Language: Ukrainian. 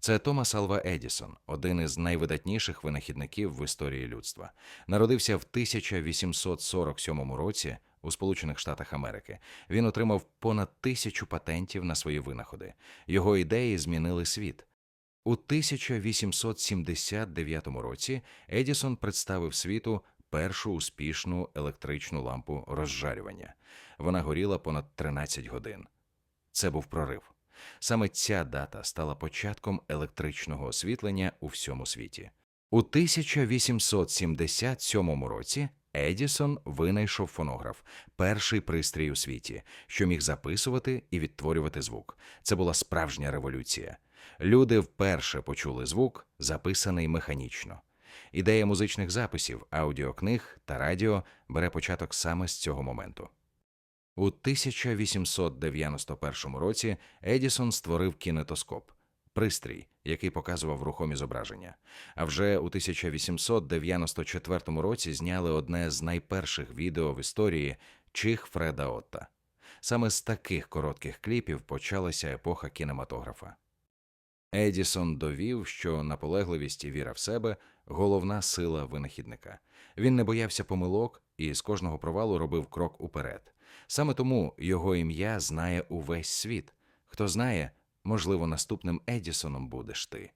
Це Томас Алва Едісон, один із найвидатніших винахідників в історії людства. Народився в 1847 році у Сполучених Штатах Америки. Він отримав понад тисячу патентів на свої винаходи. Його ідеї змінили світ. У 1879 році Едісон представив світу першу успішну електричну лампу розжарювання. Вона горіла понад 13 годин. Це був прорив. Саме ця дата стала початком електричного освітлення у всьому світі. У 1877 році Едісон винайшов фонограф, перший пристрій у світі, що міг записувати і відтворювати звук. Це була справжня революція. Люди вперше почули звук, записаний механічно. Ідея музичних записів, аудіокниг та радіо бере початок саме з цього моменту. У 1891 році Едісон створив кінетоскоп пристрій, який показував рухомі зображення. А вже у 1894 році зняли одне з найперших відео в історії Чих Фреда Отта. Саме з таких коротких кліпів почалася епоха кінематографа. Едісон довів, що наполегливість і віра в себе головна сила винахідника. Він не боявся помилок і з кожного провалу робив крок уперед. Саме тому його ім'я знає увесь світ. Хто знає, можливо, наступним Едісоном будеш ти.